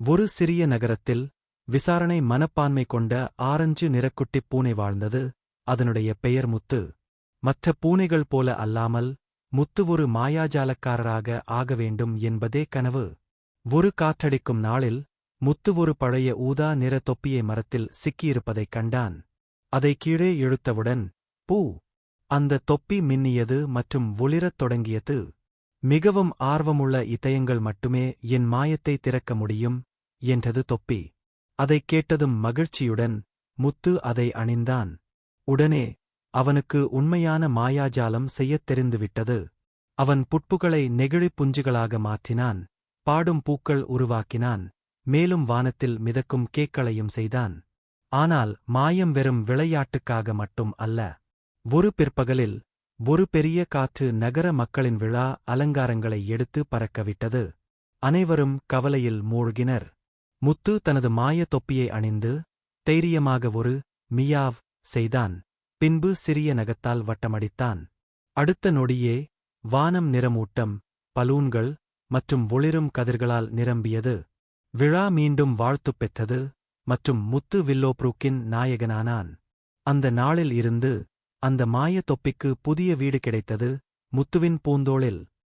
ஒரு சிறிய நகரத்தில் விசாரணை மனப்பான்மை கொண்ட ஆரஞ்சு நிறக்குட்டிப் பூனை வாழ்ந்தது. அதனுடைய பெயர் முத்து. மற்ற பூனைகள் போல அல்லாமல் முத்து ஒரு மாயாஜாலக்காரராக ஆக வேண்டும் என்பதே கனவு. ஒரு காற்றடிக்கும் நாளில் முத்து ஒரு பழைய ஊதா நிற தொப்பியை மரத்தில் சிக்கியிருப்பதைக் கண்டான். அதை கீழே இழுத்தவுடன் பூ அந்த தொப்பி மின்னியது மற்றும் ஒளிரத் தொடங்கியது. மிகவும் ஆர்வமுள்ள இதயங்கள் மட்டுமே என் மாயத்தை திறக்க முடியும் என்றது தொப்பி. அதைக் கேட்டதும் மகிழ்ச்சியுடன் முத்து அதை அணிந்தான். உடனே அவனுக்கு உண்மையான மாயாஜாலம் செய்யத் தெரிந்துவிட்டது. அவன் புட்புகளை நெகிழிப் புஞ்சுகளாக மாற்றினான். பாடும் பூக்கள் உருவாக்கினான். மேலும் வானத்தில் மிதக்கும் கேக்களையும் செய்தான். ஆனால் மாயம் வெறும் விளையாட்டுக்காக மட்டும் அல்ல. ஒரு பிற்பகலில் ஒரு பெரிய காற்று நகர மக்களின் விழா அலங்காரங்களை எடுத்து பறக்கவிட்டது. அனைவரும் கவலையில் மூழ்கினர். முத்து தனது மாய தொப்பியை அணிந்து தைரியமாக ஒரு மியாவ் செய்தான். பின்பு சிறிய நகத்தால் வட்டமடித்தான். அடுத்த நொடியே வானம் நிறமூட்டம் பலூன்கள் மற்றும் ஒளிரும் கதிர்களால் நிரம்பியது. விழா மீண்டும் வாழ்த்துப் பெற்றது மற்றும் முத்து வில்லோப்ரூக்கின் நாயகனானான். அந்த நாளில் இருந்து அந்த மாய தொப்பிக்கு புதிய வீடு கிடைத்தது முத்துவின் பூந்தோளில்.